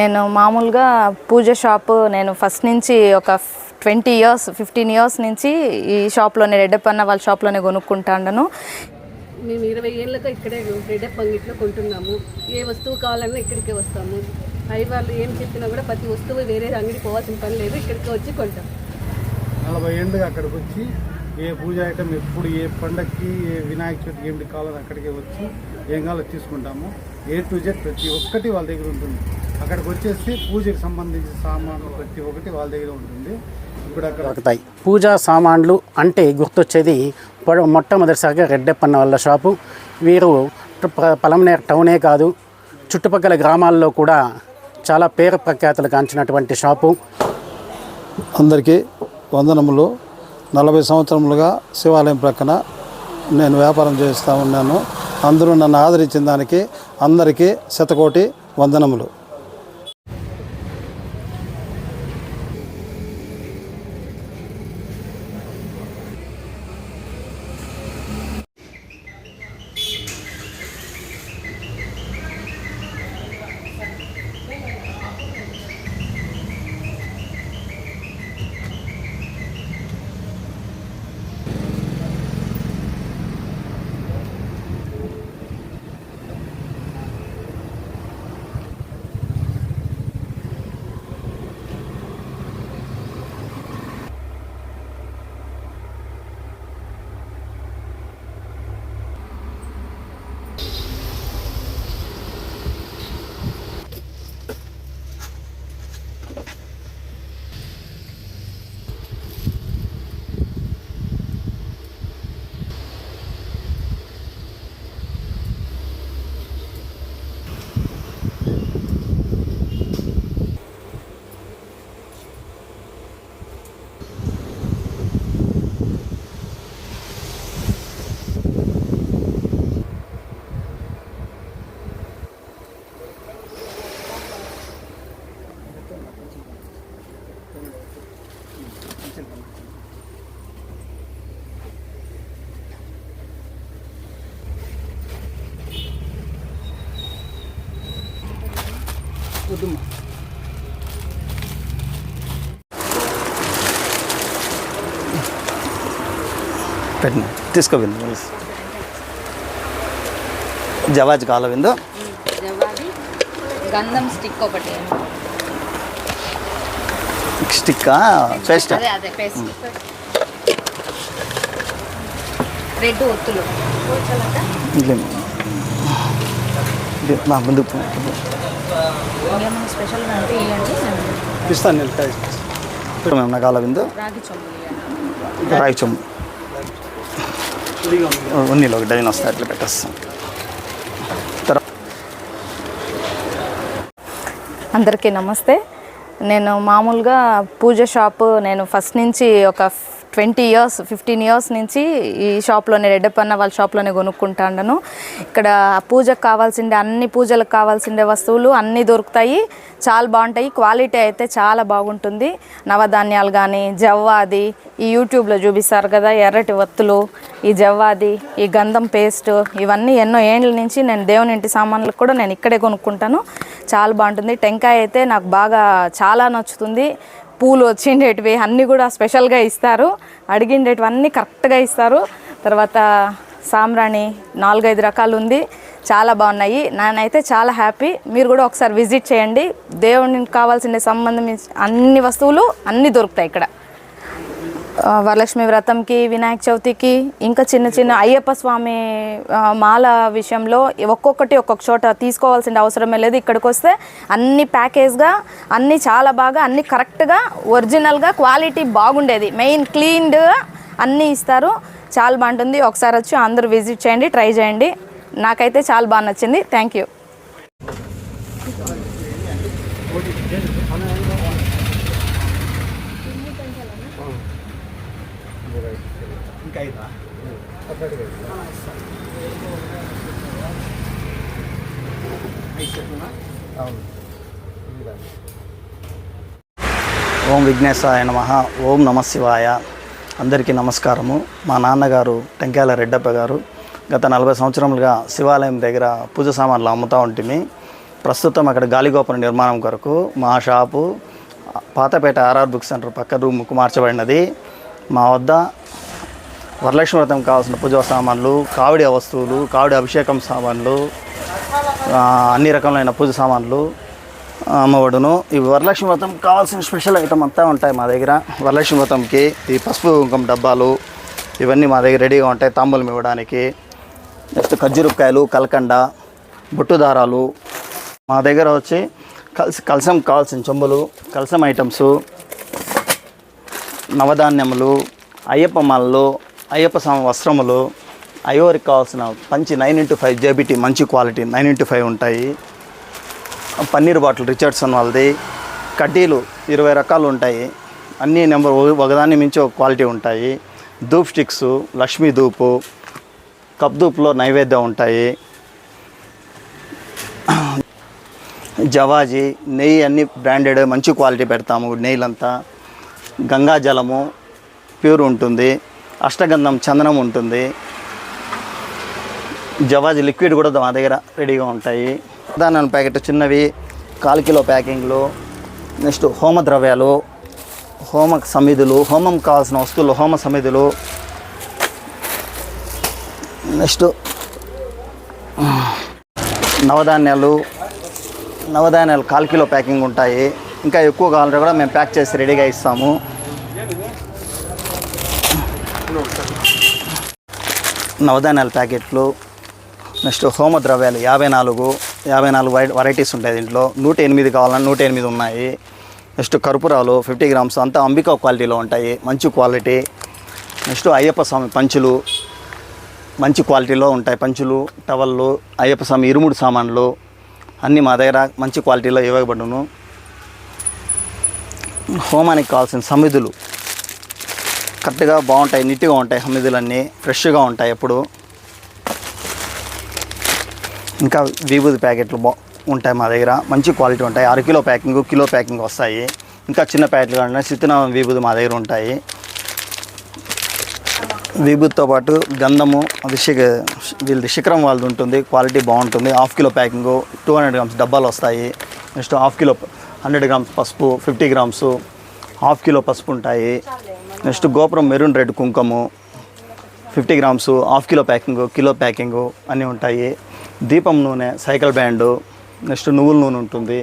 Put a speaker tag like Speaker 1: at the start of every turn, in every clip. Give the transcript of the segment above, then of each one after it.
Speaker 1: నేను మామూలుగా పూజ షాప్ నేను ఫస్ట్ నుంచి ఒక ట్వంటీ ఇయర్స్ ఫిఫ్టీన్ ఇయర్స్ నుంచి ఈ షాప్లోనే రెడ్డప్పన్న వాళ్ళ షాప్లోనే కొనుక్కుంటాను
Speaker 2: మేము ఇరవై ఏళ్ళగా ఇక్కడే రెడ్డ పంగిట్లో కొంటున్నాము. ఏ వస్తువు కావాలన్నా ఇక్కడికే వస్తాము. అవి వాళ్ళు ఏం చెప్పినా కూడా ప్రతి వస్తువు వేరే అంగడికి పోవాల్సిన పని లేదు ఇక్కడికి వచ్చి కొంటాం.
Speaker 3: నలభై ఏళ్ళుగా అక్కడికి వచ్చి ఏ పూజ ఐటమ్ ఎప్పుడు ఏ పండక్కి ఏ వినాయక చవితికి ఏమిటి కావాలో అక్కడికే వచ్చి ఏం కావాలో తీసుకుంటాము. ఏ టు జెడ్ ప్రతి ఒక్కటి వాళ్ళ దగ్గర ఉంటుంది. అక్కడికి వచ్చేసి పూజకి సంబంధించిన సామాన్లు ప్రతి ఒక్కటి వాళ్ళ దగ్గర ఉంటుంది. ఇప్పుడు అక్కడ
Speaker 4: దొరుకుతాయి. పూజా సామాన్లు అంటే గుర్తొచ్చేది పొడ- మొట్టమొదటిసారిగా రెడ్డప్పన్న వాళ్ళ షాపు. వీరు ప- పలమనేర్ టౌనే కాదు చుట్టుపక్కల గ్రామాల్లో కూడా చాలా పేరు ప్రఖ్యాతులు కాంచినటువంటి షాపు.
Speaker 5: అందరికీ వందనములు. నలభై సంవత్సరములుగా శివాలయం ప్రక్కన నేను వ్యాపారం చేస్తూ ఉన్నాను. అందరూ నన్ను ఆదరించిన దానికి అందరికీ శతకోటి వందనములు.
Speaker 6: పెట్టిన తీసుకోవిందు జవాజ్ కావాలా విందు
Speaker 1: జవాది గంధం స్టిక్ ఒకటి.
Speaker 6: Stick paste.
Speaker 1: రెడ్ ఒత్తులు.
Speaker 6: మా
Speaker 1: అంటే ఇవ్వండి నేను
Speaker 5: ఇస్తాను నేను
Speaker 1: రాగి చొమ్ము.
Speaker 6: ఉన్నీలో ఒక డజన్ వస్తాయి అట్లా పెట్టేస్తాం
Speaker 1: అందరికీ నమస్తే. నేను మామూలుగా పూజ షాప్ నేను ఫస్ట్ నుంచి ఒక ట్వంటీ ఇయర్స్ ఫిఫ్టీన్ ఇయర్స్ నుంచి ఈ షాప్లోనే రెడ్డప్పన్న వాళ్ళ షాప్లోనే కొనుక్కుంటాను ఇక్కడ పూజకు కావాల్సిండే అన్ని పూజలకు కావాల్సిండే వస్తువులు అన్నీ దొరుకుతాయి. చాలా బాగుంటాయి. క్వాలిటీ అయితే చాలా బాగుంటుంది. నవధాన్యాలు కానీ జవ్వాది ఈ యూట్యూబ్లో చూపిస్తారు కదా ఎర్రటి వత్తులు ఈ జవ్వాది ఈ గంధం పేస్ట్ ఇవన్నీ ఎన్నో ఏండ్ల నుంచి నేను దేవుని ఇంటి సామాన్లకు కూడా నేను ఇక్కడే కొనుక్కుంటాను. చాలా బాగుంటుంది. టెంకాయ అయితే నాకు బాగా చాలా నచ్చుతుంది. పూలు వచ్చిండేటివి అన్నీ కూడా స్పెషల్గా ఇస్తారు. అడిగిండేటివన్నీ కరెక్ట్గా ఇస్తారు. తర్వాత సాంబ్రాణి నాలుగైదు రకాలు ఉంది. చాలా బాగున్నాయి. నేనైతే చాలా హ్యాపీ. మీరు కూడా ఒకసారి విజిట్ చేయండి. దేవునికి కావాల్సిన సంబంధం అన్ని వస్తువులు అన్నీ దొరుకుతాయి ఇక్కడ. వరలక్ష్మి వ్రతంకి వినాయక చవితికి ఇంకా చిన్న చిన్న అయ్యప్ప స్వామి మాల విషయంలో ఒక్కొక్కటి ఒక్కొక్క చోట తీసుకోవాల్సిన అవసరమే లేదు. ఇక్కడికి వస్తే అన్ని ప్యాకేజ్గా అన్నీ చాలా బాగా అన్ని కరెక్ట్గా ఒరిజినల్గా క్వాలిటీ బాగుండేది. మెయిన్ క్లీన్డ్గా అన్నీ ఇస్తారు. చాలా బాగుంటుంది. ఒకసారి వచ్చి అందరూ విజిట్ చేయండి ట్రై చేయండి. నాకైతే చాలా బాగా నచ్చింది. థ్యాంక్ యూ
Speaker 6: ఓం విఘ్నేశాయ నమ. ఓం నమ శివాయ. అందరికీ నమస్కారము. మా నాన్నగారు టెంకాయల రెడ్డప్ప గారు గత నలభై సంవత్సరములుగా శివాలయం దగ్గర పూజ సామాన్లు అమ్ముతూ ఉంటుంది ప్రస్తుతం అక్కడ గాలిగోపురం నిర్మాణం కొరకు మా shop Pathapeta RR book centre పక్క రూముకు మార్చబడినది. మా వద్ద వరలక్ష్మి వ్రతం కావాల్సిన పూజా సామాన్లు కావిడి వస్తువులు కావిడి అభిషేకం సామాన్లు అన్ని రకములైన పూజ సామాన్లు అమ్మవడును ఈ వరలక్ష్మి వ్రతం కావాల్సిన స్పెషల్ ఐటమ్ అంతా ఉంటాయి మా దగ్గర. వరలక్ష్మి వ్రతంకి ఈ పసుపు కుంకుమ డబ్బాలు ఇవన్నీ మా దగ్గర రెడీగా ఉంటాయి తాంబూలం ఇవ్వడానికి. నెక్స్ట్ ఖర్జూరకాయలు కలకండ బొట్టు దారాలు. మా దగ్గర వచ్చి కలిసి కలసం కావాల్సిన చెంబులు కలసం ఐటమ్స్ నవధాన్యములు అయ్యప్ప మాలలు అయ్యప్ప స్వామి వస్త్రములు అయ్యోరికి కావాల్సిన మంచి నైన్ ఇంటూ ఫైవ్ జేబిటీ మంచి క్వాలిటీ నైన్ ఇంటూ ఫైవ్ ఉంటాయి. పన్నీర్ బాటిల్ రిచర్డ్సన్ వాళ్ళది. కడ్డీలు ఇరవై రకాలు ఉంటాయి. అన్ని నెంబర్ ఒకదాన్ని మించి ఒక క్వాలిటీ ఉంటాయి. ధూప్ స్టిక్స్ లక్ష్మీ ధూపు కప్ ధూప్లో నైవేద్యం ఉంటాయి. జవాజీ నెయ్యి అన్ని బ్రాండెడ్ మంచి క్వాలిటీ పెడతాము నెయ్యిలంతా. గంగా జలము ప్యూర్ ఉంటుంది. అష్టగంధం చందనం ఉంటుంది. జవాజ్ లిక్విడ్ కూడా మా దగ్గర రెడీగా ఉంటాయి. దాని ప్యాకెట్ చిన్నవి కాలు కిలో ప్యాకింగ్లు నెక్స్ట్ హోమ ద్రవ్యాలు హోమ సమిధులు హోమం కావాల్సిన వస్తువులు హోమ సమిధులు నెక్స్ట్ నవధాన్యాలు నవధాన్యాలు కాల్ కిలో ప్యాకింగ్ ఉంటాయి. ఇంకా ఎక్కువ కావాలంటే కూడా మేము ప్యాక్ చేసి రెడీగా ఇస్తాము. నవధాన్యాల ప్యాకెట్లు నెక్స్ట్ హోమ ద్రవ్యాలు యాభై నాలుగు యాభై నాలుగు వై వెరైటీస్ ఉంటాయి దీంట్లో. నూట ఎనిమిది కావాలన్నా నూట ఎనిమిది ఉన్నాయి. నెక్స్ట్ కర్పూరాలు ఫిఫ్టీ గ్రామ్స్ అంతా అంబికా క్వాలిటీలో ఉంటాయి. మంచి క్వాలిటీ. నెక్స్ట్ అయ్యప్ప స్వామి పంచులు మంచి క్వాలిటీలో ఉంటాయి. పంచులు టవళ్ళు అయ్యప్ప స్వామి ఇరుముడు సామాన్లు అన్నీ మా దగ్గర మంచి క్వాలిటీలో ఇవ్వబడును. హోమానికి కావాల్సిన సమిధులు కరెక్ట్గా బాగుంటాయి నీట్గా ఉంటాయి సమిధులన్నీ ఫ్రెష్గా ఉంటాయి ఎప్పుడు. ఇంకా విభూది ప్యాకెట్లు బా ఉంటాయి మా దగ్గర. మంచి క్వాలిటీ ఉంటాయి. అర కిలో ప్యాకింగ్ కిలో ప్యాకింగ్ వస్తాయి. ఇంకా చిన్న ప్యాకెట్లు కానీ సిత్తునామం విభూది మా దగ్గర ఉంటాయి. విభూతితో పాటు గంధము అభిషేక వీళ్ళది శిఖరం వాళ్ళది ఉంటుంది. క్వాలిటీ బాగుంటుంది. Half kilo packing two hundred grams డబ్బాలు వస్తాయి. Next half kilo hundred grams పసుపు ఫిఫ్టీ గ్రామ్స్ హాఫ్ కిలో పసుపు ఉంటాయి. నెక్స్ట్ గోపురం maroon red కుంకుము fifty grams half kilo packing kilo packing అన్నీ ఉంటాయి. దీపం నూనె సైకిల్ బ్యాండు నెక్స్ట్ నువ్వుల నూనె ఉంటుంది.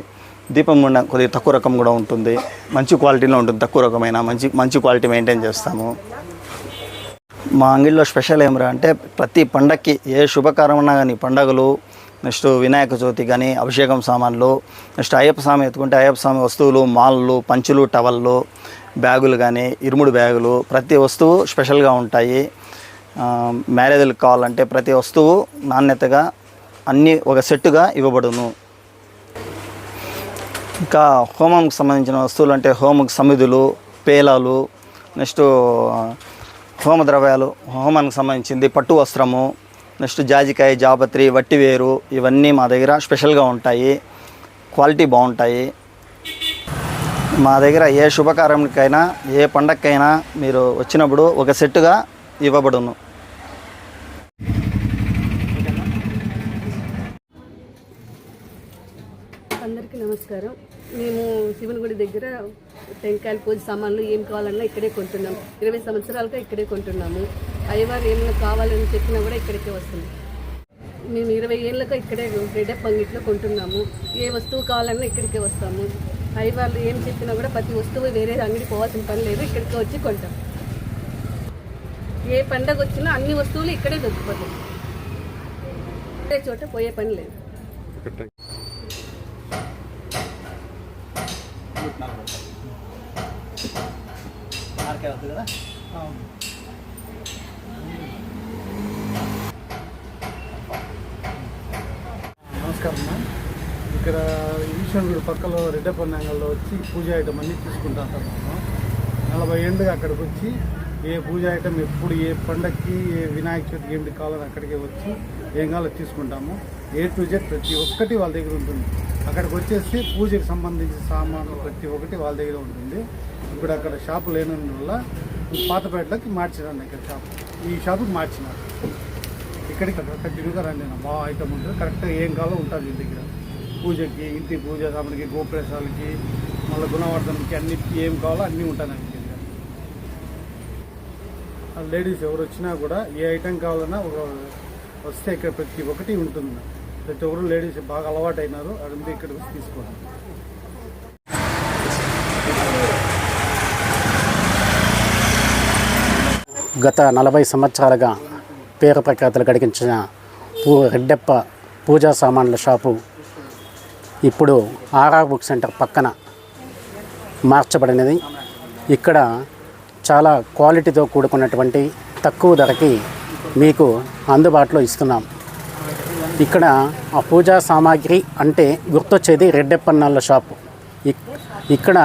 Speaker 6: దీపం నూనె కొద్దిగా తక్కువ రకం కూడా ఉంటుంది. మంచి క్వాలిటీలో ఉంటుంది తక్కువ రకమైన మంచి మంచి క్వాలిటీ మెయింటైన్ చేస్తాము. మా అంగిల్లో స్పెషల్ ఏమరా అంటే ప్రతి పండక్కి ఏ శుభకారమన్నా కానీ పండగలు నెక్స్ట్ వినాయక చవితి కానీ అభిషేకం సామాన్లు నెక్స్ట్ అయ్యప్ప స్వామి ఎత్తుకుంటే అయ్యప్ప స్వామి వస్తువులు మాలలు పంచులు టవల్లు బ్యాగులు కానీ ఇరుముడు బ్యాగులు ప్రతి వస్తువు స్పెషల్గా ఉంటాయి. మ్యారేజ్లకు కావాలంటే ప్రతి వస్తువు నాణ్యతగా అన్నీ ఒక సెట్టుగా ఇవ్వబడును. ఇంకా హోమంకి సంబంధించిన వస్తువులు అంటే హోమకు సమిధులు పేలాలు నెక్స్ట్ హోమ ద్రవ్యాలు హోమానికి సంబంధించింది పట్టు వస్త్రము నెక్స్ట్ జాజికాయ జాపత్రి వట్టివేరు ఇవన్నీ మా దగ్గర స్పెషల్గా ఉంటాయి. క్వాలిటీ బాగుంటాయి. మా దగ్గర ఏ శుభకార్యానికైనా ఏ పండగకైనా మీరు వచ్చినప్పుడు ఒక సెట్టుగా ఇవ్వబడును.
Speaker 2: అందరికీ నమస్కారం. మేము శివుని గుడి దగ్గర టెంకాయలు పూజ సామాన్లు ఏం కావాలన్నా ఇక్కడే కొంటున్నాం. ఇరవై సంవత్సరాలుగా ఇక్కడే కొంటున్నాము. అయ్యవారు ఏమైనా కావాలని చెప్పినా కూడా ఇక్కడికే వస్తుంది మేము ఇరవై ఏళ్ళగా ఇక్కడే రెడప్ పంగిట్లో కొంటున్నాము. ఏ వస్తువు కావాలన్నా ఇక్కడికే వస్తాము. అయ్యవాళ్ళు ఏం చెప్పినా కూడా ప్రతి వస్తువు వేరే అంగడి పోవాల్సిన పని లేదు ఇక్కడికి వచ్చి కొంటాం. ఏ పండగ వచ్చినా అన్ని వస్తువులు ఇక్కడే దొరికిపోతాయి వేరే చోట పోయే పని లేదు.
Speaker 3: నమస్కారం అమ్మా. ఇక్కడ ఈశ్వరుడు పక్కలో రెడ్డపన్నాంగల్లో వచ్చి పూజ ఐటమ్ అన్ని తీసుకుంటా ఉంటాం మేము నలభై ఏళ్ళుగా అక్కడికి వచ్చి ఏ పూజ ఐటమ్ ఎప్పుడు ఏ పండక్కి ఏ వినాయక చవితికి ఏమిటి కావాలని అక్కడికే వచ్చి ఏం కావాలో తీసుకుంటాము. ఏ టు జెడ్ ప్రతి ఒక్కటి వాళ్ళ దగ్గర ఉంటుంది. అక్కడికి వచ్చేసి పూజకి సంబంధించిన సామాన్లు ప్రతి ఒక్కటి వాళ్ళ దగ్గర ఉంటుంది. ఇప్పుడు అక్కడ షాపు లేనందువల్ల పాతపేటలోకి మార్చినాను ఇక్కడ షాప్. ఈ షాపుకి మార్చినారు ఇక్కడికి కంటిన్యూగా రండి బాగా ఐటమ్ ఉంటుంది. కరెక్ట్గా ఏం కావాలో ఉంటుంది మీ దగ్గర. పూజకి ఇంటి పూజ సామానికి గోప్రేసాలకి మళ్ళీ గుణవర్ధనకి అన్ని ఏం కావాలో అన్నీ ఉంటానండి లేడీస్ ఎవరు వచ్చినా కూడా ఏ ఐటెం కావాలన్నా ఒక వస్తే ఇక్కడ ప్రతి ఒక్కటి ఉంటుంది. ప్రతి ఒక్కరు లేడీస్ బాగా అలవాటు అయినారు అదంతా ఇక్కడికి వచ్చి తీసుకోవడం
Speaker 4: గత నలభై సంవత్సరాలుగా పేరు ప్రఖ్యాతలు గడిగించిన పూ రెడ్డెప్ప పూజా సామాన్ల షాపు ఇప్పుడు ఆర్ఆర్ బుక్ సెంటర్ పక్కన మార్చబడినది. ఇక్కడ చాలా క్వాలిటీతో కూడుకున్నటువంటి తక్కువ ధరకి మీకు అందుబాటులో ఇస్తున్నాం. ఇక్కడ ఆ పూజా సామాగ్రి అంటే గుర్తొచ్చేది రెడ్డెప్పన్నాళ్ళ షాపు. ఇక్కడ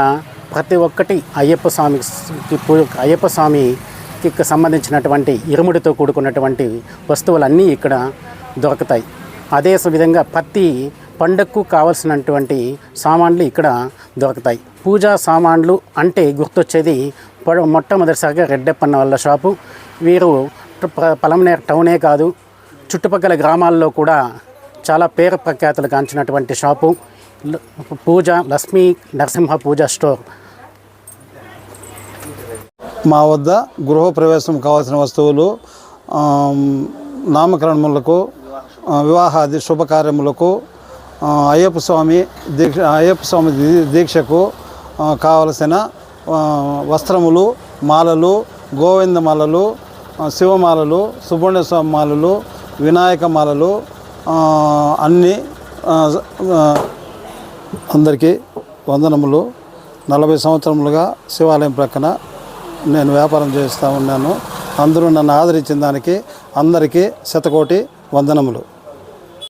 Speaker 4: ప్రతి ఒక్కటి అయ్యప్ప స్వామికి అయ్యప్ప స్వామికి సంబంధించినటువంటి ఇరుముడితో కూడుకున్నటువంటి వస్తువులన్నీ ఇక్కడ దొరుకుతాయి. అదే విధంగా పత్తి పండగకు కావలసినటువంటి సామాన్లు ఇక్కడ దొరుకుతాయి. పూజా సామాన్లు అంటే గుర్తొచ్చేది పొడ- మొట్టమొదటిసారిగా రెడ్డెప్పన్న వాళ్ళ షాపు. వీరు ప- టౌనే కాదు చుట్టుపక్కల గ్రామాల్లో కూడా చాలా పేరు ప్రఖ్యాతులు కాంచినటువంటి షాపు. పూజ లక్ష్మీ నరసింహ పూజ స్టోర్.
Speaker 5: మా వద్ద గృహప్రవేశం కావాల్సిన వస్తువులు నామకరణములకు వివాహాది శుభకార్యములకు అయ్యప్ప స్వామి దీక్ష అయ్యప్ప స్వామి దీక్షకు కావలసిన వస్త్రములు మాలలు గోవింద మాలలు శివమాలలు సుబ్రహ్మణ్యస్వామి మాలలు వినాయక మాలలు అన్నీ అందరికీ వందనములు. నలభై సంవత్సరములుగా శివాలయం ప్రక్కన నేను వ్యాపారం చేస్తూ ఉన్నాను. అందరూ నన్ను ఆదరించిన దానికి అందరికీ శతకోటి వందనములు.